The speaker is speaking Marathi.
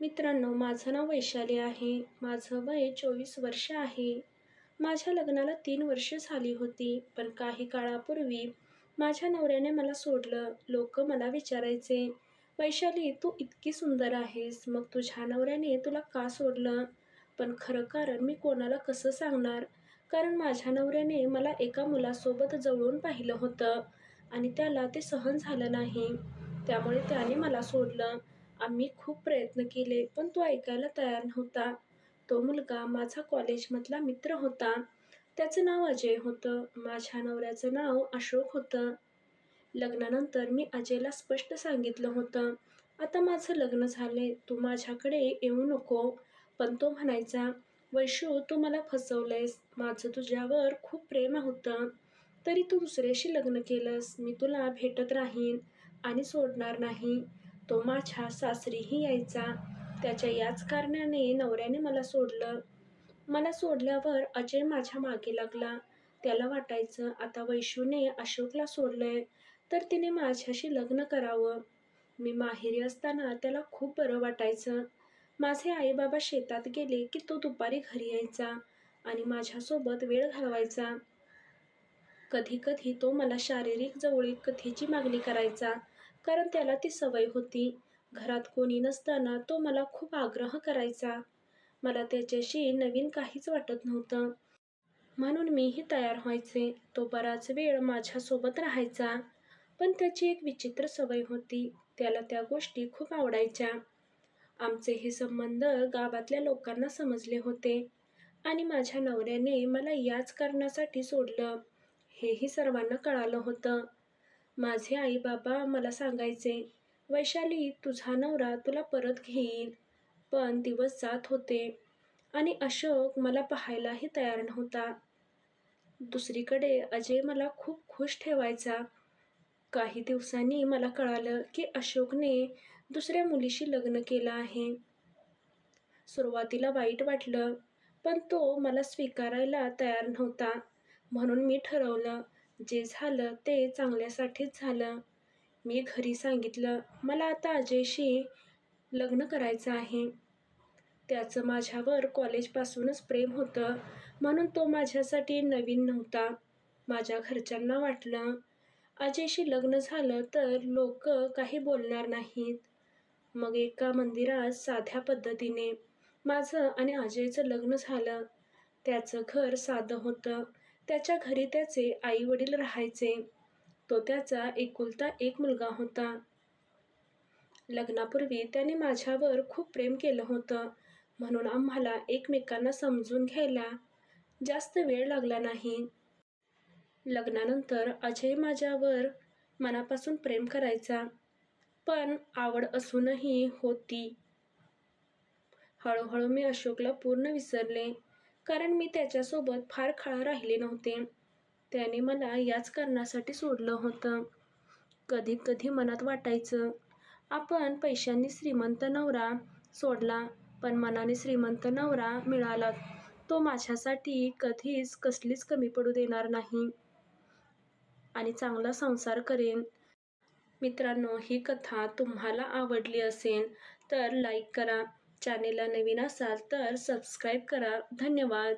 मित्रांनो माझं नाव वैशाली आहे. माझं वय चोवीस वर्ष आहे. माझ्या लग्नाला तीन वर्ष झाली होती पण काही काळापूर्वी माझ्या नवऱ्याने मला सोडलं. लोक मला विचारायचे वैशाली तू इतकी सुंदर आहेस मग तुझ्या नवऱ्याने तुला का सोडलं? पण खरं कारण मी कोणाला कसं सांगणार? कारण माझ्या नवऱ्याने मला एका मुलासोबत जवळून पाहिलं होतं आणि त्याला ते सहन झालं नाही. त्यामुळे त्याने मला सोडलं. आम्ही खूप प्रयत्न केले पण तो ऐकायला तयार नव्हता. तो मुलगा माझा कॉलेजमधला मित्र होता. त्याचं नाव अजय होतं. माझ्या नवऱ्याचं नाव अशोक होतं. लग्नानंतर मी अजयला स्पष्ट सांगितलं होतं. आता माझं लग्न झाले तू माझ्याकडे येऊ नको. पण तो म्हणायचा वैशू तू मला फसवलंयस. माझं तुझ्यावर खूप प्रेम होतं. तरी तू दुसऱ्याशी लग्न केलंस. मी तुला भेटत राहीन आणि सोडणार नाही. तो माझ्या सासरीही यायचा. त्याच्या याच कारणाने नवऱ्याने मला सोडलं. मला सोडल्यावर अजय माझ्या मागे लागला. त्याला वाटायचं आता वैशूने अशोकला सोडलंय तर तिने माझ्याशी लग्न करावं. मी माहेरी असताना त्याला खूप बरं वाटायचं. माझे आईबाबा शेतात गेले की तो दुपारी घरी यायचा आणि माझ्यासोबत वेळ घालवायचा. कधी कधी तो मला शारीरिक जवळीक कथेची मागणी करायचा. कारण त्याला ती सवय होती. घरात कोणी नसताना तो मला खूप आग्रह करायचा. मला त्याच्याशी नवीन काहीच वाटत नव्हतं. म्हणून मीही तयार व्हायचे. तो बराच वेळ माझ्यासोबत राहायचा. पण त्याची एक विचित्र सवय होती. त्याला त्या गोष्टी खूप आवडायच्या. आमचे हे संबंध गावातल्या लोकांना समजले होते. आणि माझ्या नवऱ्याने मला याच कारणासाठी सोडलं. हेही सर्वांना कळालं होतं. माझे आई बाबा मला सांगायचे वैशाली तुझा नवरा तुला परत घेईल. पण दिवस जात होते आणि अशोक मला पाहायलाही तयार नव्हता. दुसरीकडे अजय मला खूप खुश ठेवायचा. काही दिवसांनी मला कळालं की अशोकने दुसऱ्या मुलीशी लग्न केलं आहे. सुरुवातीला वाईट वाटलं पण तो मला स्वीकारायला तयार नव्हता. म्हणून मी ठरवलं जे झालं ते चांगल्यासाठीच झालं. मी घरी सांगितलं मला आता अजयशी लग्न करायचं आहे. त्याचं माझ्यावर कॉलेजपासूनच प्रेम होतं. म्हणून तो माझ्यासाठी नवीन नव्हता. माझ्या घरच्यांना वाटलं अजयशी लग्न झालं तर लोक काही बोलणार नाहीत. मग एका मंदिरात साध्या पद्धतीने माझं आणि अजयचं लग्न झालं. त्याचं घर साधं होतं. त्याच्या घरी त्याचे आई वडील राहायचे. तो त्याचा एकुलता एक मुलगा होता. लग्नापूर्वी त्याने माझ्यावर खूप प्रेम केलं होतं. म्हणून आम्हाला एकमेकांना समजून घ्यायला जास्त वेळ लागला नाही. लग्नानंतर अजय माझ्यावर मनापासून प्रेम करायचा. पण आवड असूनही होती. हळूहळू मी अशोकला पूर्ण विसरले. कारण मी त्याच्यासोबत फार काळ राहिले नव्हते. त्याने मला याच कारणासाठी सोडलं होतं. कधी कधी मनात वाटायचं आपण पैशांनी श्रीमंत नवरा सोडला पण मनाने श्रीमंत नवरा मिळाला. तो माझ्यासाठी कधीच कसलीच कमी पडू देणार नाही. आणि चांगला संसार करेन. मित्रांनो ही कथा तुम्हाला आवडली असेल तर लाईक करा. चॅनेलला नवीन असाल तर सबस्क्राईब करा. धन्यवाद.